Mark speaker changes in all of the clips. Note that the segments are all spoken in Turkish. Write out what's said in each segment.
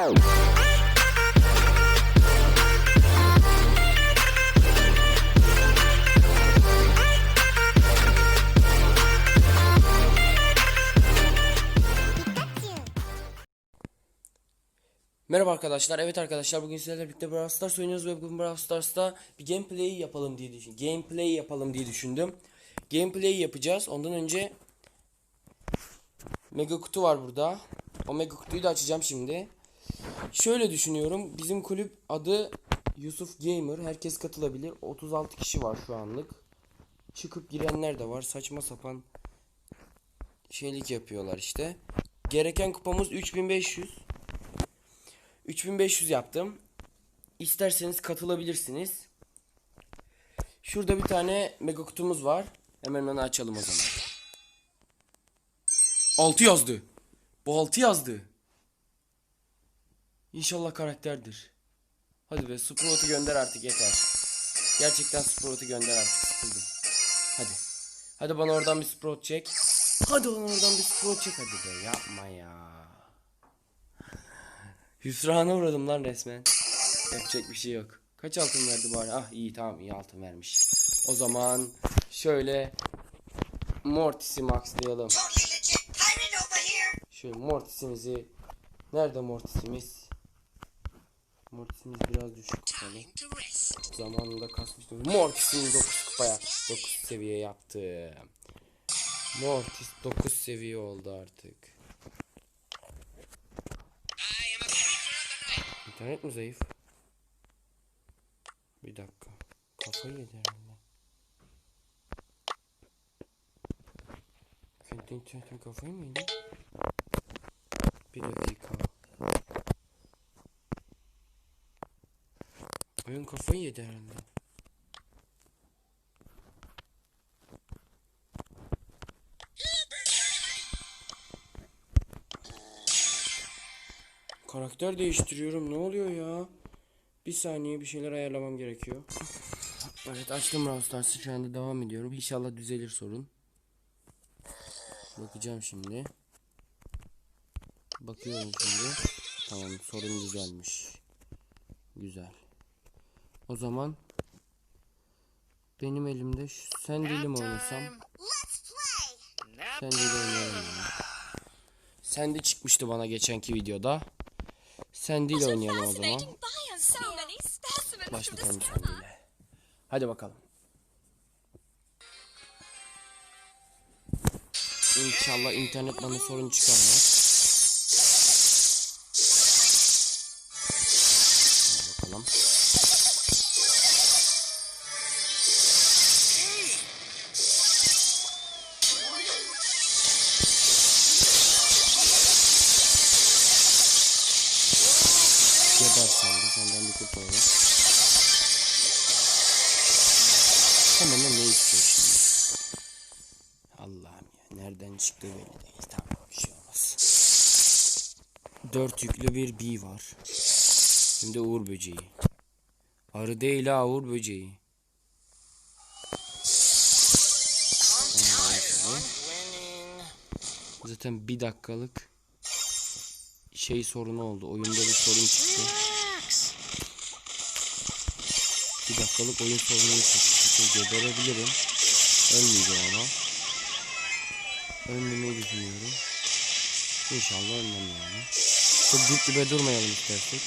Speaker 1: Merhaba arkadaşlar. Evet arkadaşlar bugün sizlerle birlikte Brawl Stars oynuyoruz ve bugün Brawl Stars'ta bir gameplay yapalım diye düşün. Gameplay yapalım diye düşündüm. Gameplay yapacağız. Ondan önce mega kutu var burada. O mega kutuyu da açacağım şimdi. Şöyle düşünüyorum. Bizim kulüp adı Yusuf Gamer. Herkes katılabilir. 36 kişi var şu anlık. Çıkıp girenler de var. Saçma sapan şeylik yapıyorlar işte. Gereken kupamız 3500. 3500 yaptım. İsterseniz katılabilirsiniz. Şurada bir tane mega kutumuz var. Hemen onu açalım o zaman. 6 yazdı. Bu 6 yazdı. İnşallah karakterdir. Hadi be Sprout'u gönder artık yeter. Gerçekten Sprout'u gönder artık sıkıldım. Hadi. Hadi bana oradan bir Sprout çek. Hadi bana oradan bir Sprout çek hadi be yapma ya. Hüsrana uğradım lan resmen. Yapacak bir şey yok. Kaç altın verdi bari? Ah iyi tamam iyi altın vermiş. O zaman şöyle Mortis'i maxlayalım. Şöyle Mortis'imizi Nerede Mortis'imiz? Mortis'imiz biraz düşük kupalı. Zamanında kasmıştım. Mortis'imi 9 kupaya 9 seviye yaptım. Mortis 9 seviye oldu artık. İnternet mi zayıf? Bir dakika. Kafayı yedi herhalde. Kendi kafayı mı yedi? Bir dakika. Oyun kafayı yedi herhalde. Karakter değiştiriyorum. Ne oluyor ya? Bir saniye bir şeyler ayarlamam gerekiyor. Evet açtım Brawl Stars'ı şu anda devam ediyorum. İnşallah düzelir sorun. Bakacağım şimdi. Bakıyorum şimdi. Tamam sorun düzelmiş. Güzel. O zaman benim elimde şu Sandy ile mi oynasam? Sandy ile oynayalım ya. Sandy çıkmıştı bana geçenki videoda. Sandy ile oynayalım o zaman. Başlatalım
Speaker 2: discover.
Speaker 1: Sandy ile. Hadi bakalım. İnşallah internet bana sorun çıkarmaz. Nereden çıktı belli değil. Tamam bir şey olmaz. Dört yüklü bir bee var. Şimdi uğur böceği. Arı değil ha uğur böceği. Zaten bir dakikalık şey sorunu oldu. Oyunda bir sorun çıktı. Bir dakikalık oyun sorunu çıktı. Geberebilirim. Ölmeyeceğim ama. Ölmemeyi düşünüyorum. İnşallah ölmem yani. Çok dip dibe durmayalım istersek.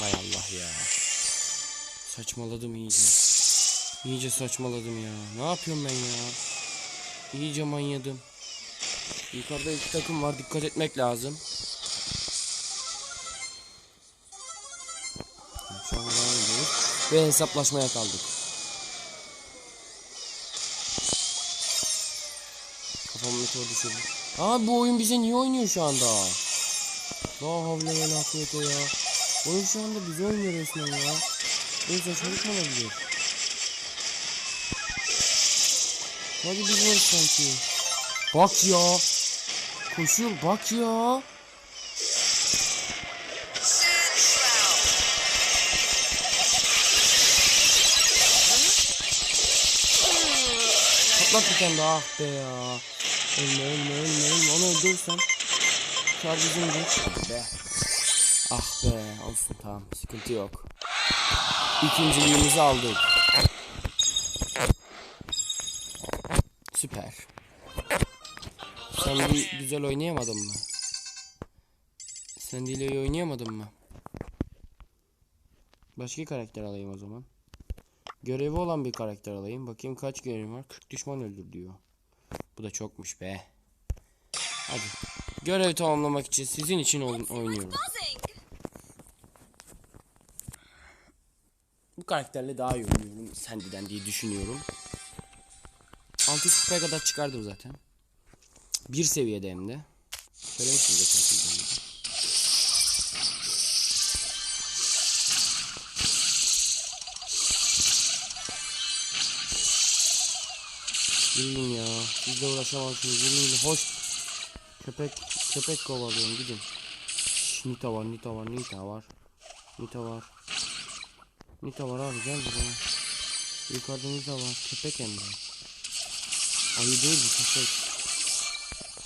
Speaker 1: Hay Allah ya. Saçmaladım iyice. İyice saçmaladım ya. Ne yapıyorum ben ya? İyice manyadım. Yukarıda iki takım var. Dikkat etmek lazım. Ve hesaplaşmaya kaldık. Kafamı meteor düşürdü. Aa bu oyun bize niye oynuyor şu anda? La havle ve la ya. Oyun şu anda bize oynuyor resmen ya. Oyun saçmalık mı olabilir? Hadi biz varız sanki. Bak ya. Koşuyor bak ya. Patlat bir tane daha ah be ya. Ölme ölme ölme ölme onu öldürürsen. Şarjı geç. Ah be. Ah be olsun tamam sıkıntı yok. İkinciliğimizi aldık. Süper. Bir güzel oynayamadın mı? Sen ile iyi oynayamadın mı? Başka karakter alayım o zaman. Görevi olan bir karakter alayım. Bakayım kaç görevim var. 40 düşman öldür diyor. Bu da çokmuş be. Hadi. Görevi tamamlamak için sizin için oynuyorum. Bu karakterle daha iyi oynuyorum Sandy'den diye düşünüyorum. 600 kupaya kadar çıkardım zaten. Bir seviyede hem de. Söylemiştim sizden de. Yürüyün ya. Sizle uğraşamazsınız. Yürüyün. Hoş. Köpek. Köpek kovalıyorum. Gidin. Şş, Nita var. Nita var. Nita var. Nita var. Nita var abi gel buraya. Yukarıda Nita var. Köpek hem de. Ayı değil bu köpek.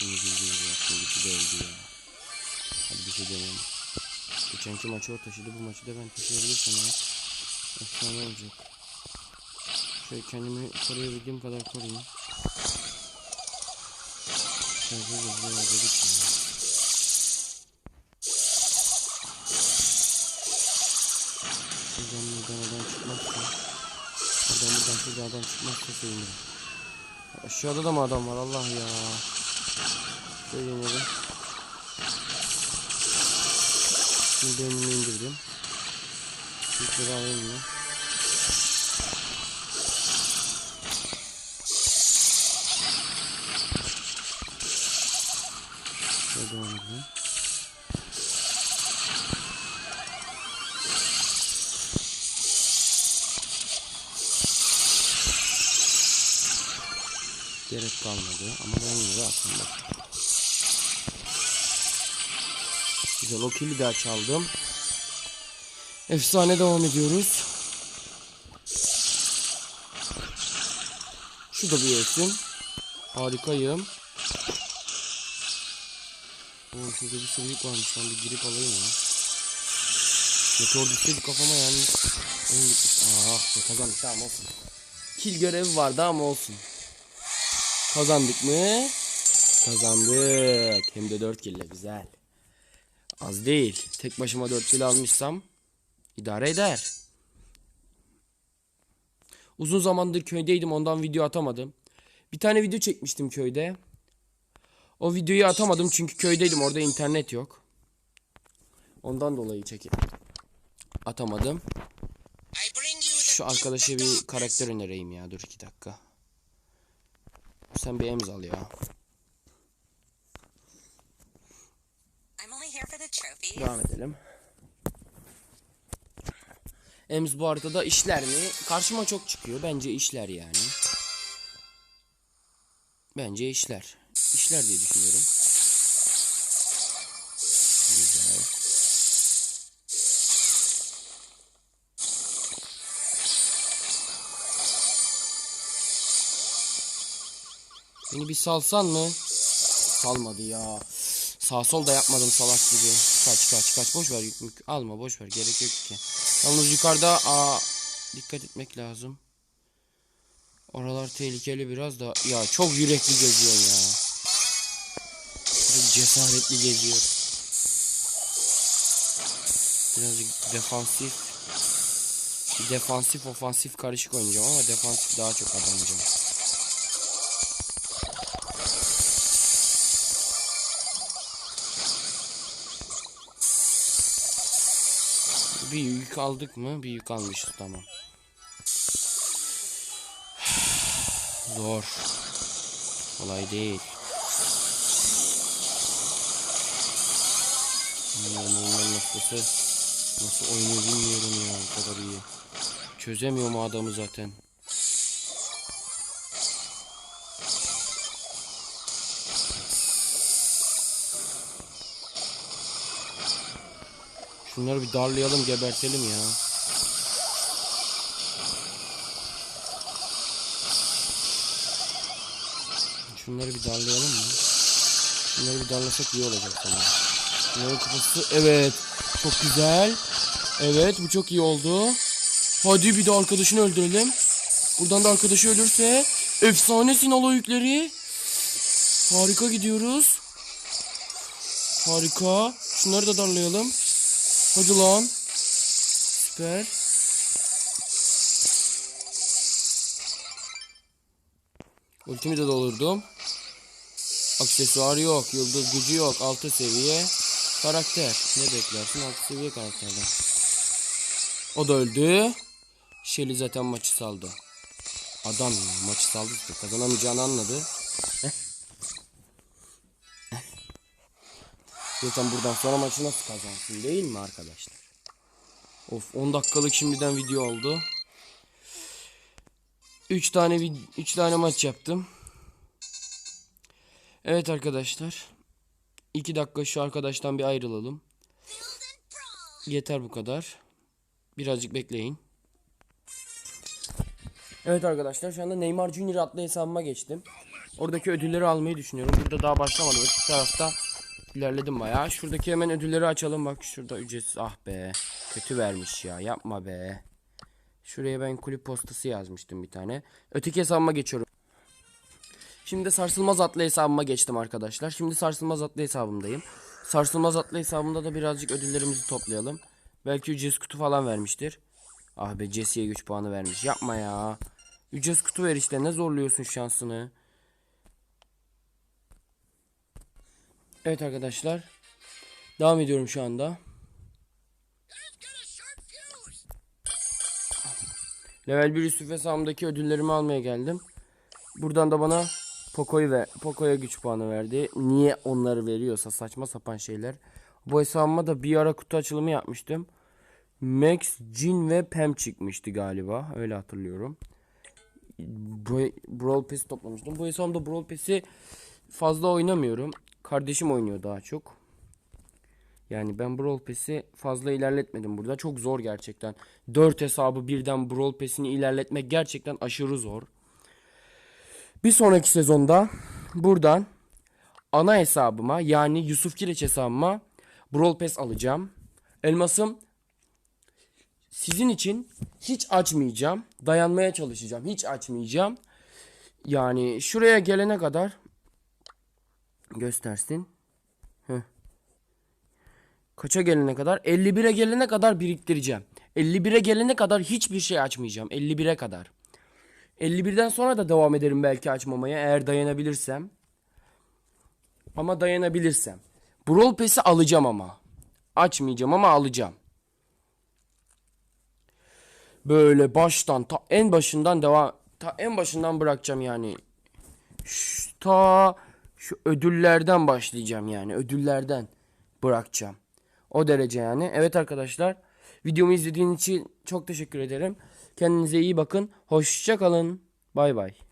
Speaker 1: Bildiğiniz ya. Bir de öldü ya. Hadi bir şey deneyelim. Geçenki maçı o taşıdı. Bu maçı da ben taşıyabilirsem eğer. Efsane olacak. Şöyle kendimi koruyabildiğim kadar koruyayım. Şöyle böyle dedik ya. Şuradan buradan adam çıkmazsa Oradan buradan şuradan adam çıkmazsa sevinirim Aşağıda da mı adam var Allah ya Şöyle inelim Şimdi önümü indirdim Yükleri alayım mı? Şöyle devam edelim Gerek kalmadı ama de aslında. Güzel o kili daha çaldım. Efsane devam ediyoruz. Şu da bir ölsün. Harikayım. Oo şurada bir sürü yük varmış. Ben bir girip alayım ya. Meteor düşseydi kafama bitmiş. Ah kazandık tamam olsun. Kill görevi vardı ama olsun. Kazandık mı? Kazandık. Hem de 4 kill ile güzel. Az değil. Tek başıma 4 kill almışsam idare eder. Uzun zamandır köydeydim ondan video atamadım. Bir tane video çekmiştim köyde. O videoyu atamadım çünkü köydeydim orada internet yok. Ondan dolayı çekip atamadım. Şu arkadaşa bir karakter önereyim ya. Dur iki dakika. Sen bir emz al ya. Devam edelim. Ems bu haritada işler mi? Karşıma çok çıkıyor. Bence işler yani. Bence işler. İşler diye düşünüyorum. Güzel. Beni bir salsan mı? Salmadı ya. Sağ sol da yapmadım salak gibi. Kaç kaç kaç boş ver alma boş ver gerek yok ki. Yalnız yukarıda aa dikkat etmek lazım. Oralar tehlikeli biraz da ya çok yürekli geziyor ya. Çok cesaretli geziyor. Birazcık defansif defansif ofansif karışık oynayacağım ama defansif daha çok adamayacağım. Bir yük aldık mı? Bir yük almışız tamam. Zor. Kolay değil. Bilmiyorum oyunun noktası. Nasıl oynuyor bilmiyorum ya o kadar iyi. Çözemiyorum adamı zaten. Şunları bir darlayalım gebertelim ya. Şunları bir darlayalım mı? Şunları bir darlasak iyi olacak sana. Şunların kafası evet. Çok güzel. Evet bu çok iyi oldu. Hadi bir de arkadaşını öldürelim. Buradan da arkadaşı ölürse efsane sinalo yükleri. Harika gidiyoruz. Harika. Şunları da darlayalım. Hadi lan. Süper. Ultimi de doldurdum. Aksesuar yok, yıldız gücü yok, altı seviye karakter. Ne beklersin altı seviye karakterden. O da öldü. Shelly zaten maçı saldı. Adam ya maçı saldı kazanamayacağını anladı. Zaten buradan sonra maçı nasıl kazansın değil mi arkadaşlar? Of 10 dakikalık şimdiden video oldu. 3 tane 3 tane maç yaptım. Evet arkadaşlar. 2 dakika şu arkadaştan bir ayrılalım. Yeter bu kadar. Birazcık bekleyin. Evet arkadaşlar şu anda Neymar Junior adlı hesabıma geçtim. Oradaki ödülleri almayı düşünüyorum. Burada daha başlamadım. Öteki tarafta ilerledim bayağı. Şuradaki hemen ödülleri açalım. Bak şurada ücretsiz. Ah be. Kötü vermiş ya. Yapma be. Şuraya ben kulüp postası yazmıştım bir tane. Öteki hesabıma geçiyorum. Şimdi sarsılmaz atlı hesabıma geçtim arkadaşlar. Şimdi sarsılmaz atlı hesabımdayım. Sarsılmaz atlı hesabımda da birazcık ödüllerimizi toplayalım. Belki ücretsiz kutu falan vermiştir. Ah be Jesse'ye güç puanı vermiş. Yapma ya. Ücretsiz kutu ver işte. Ne zorluyorsun şansını. Evet arkadaşlar. Devam ediyorum şu anda. Level 1 Yusuf hesabımdaki ödüllerimi almaya geldim. Buradan da bana Poco'yu ve Poco'ya güç puanı verdi. Niye onları veriyorsa saçma sapan şeyler. Bu hesabıma da bir ara kutu açılımı yapmıştım. Max, Jin ve Pam çıkmıştı galiba. Öyle hatırlıyorum. Brawl Pass'i toplamıştım. Bu hesabımda Brawl Pass'i fazla oynamıyorum. Kardeşim oynuyor daha çok. Yani ben Brawl Pass'i fazla ilerletmedim burada. Çok zor gerçekten. 4 hesabı birden Brawl Pass'ini ilerletmek gerçekten aşırı zor. Bir sonraki sezonda buradan ana hesabıma yani Yusuf Kireç hesabıma Brawl Pass alacağım. Elmasım sizin için hiç açmayacağım. Dayanmaya çalışacağım. Hiç açmayacağım. Yani şuraya gelene kadar göstersin. Heh. Kaça gelene kadar? 51'e gelene kadar biriktireceğim. 51'e gelene kadar hiçbir şey açmayacağım. 51'e kadar. 51'den sonra da devam ederim belki açmamaya eğer dayanabilirsem. Ama dayanabilirsem. Brawl Pass'i alacağım ama. Açmayacağım ama alacağım. Böyle baştan ta en başından devam ta en başından bırakacağım yani. Şu, ta şu ödüllerden başlayacağım yani. Ödüllerden bırakacağım. O derece yani. Evet arkadaşlar. Videomu izlediğiniz için çok teşekkür ederim. Kendinize iyi bakın. Hoşça kalın. Bay bay.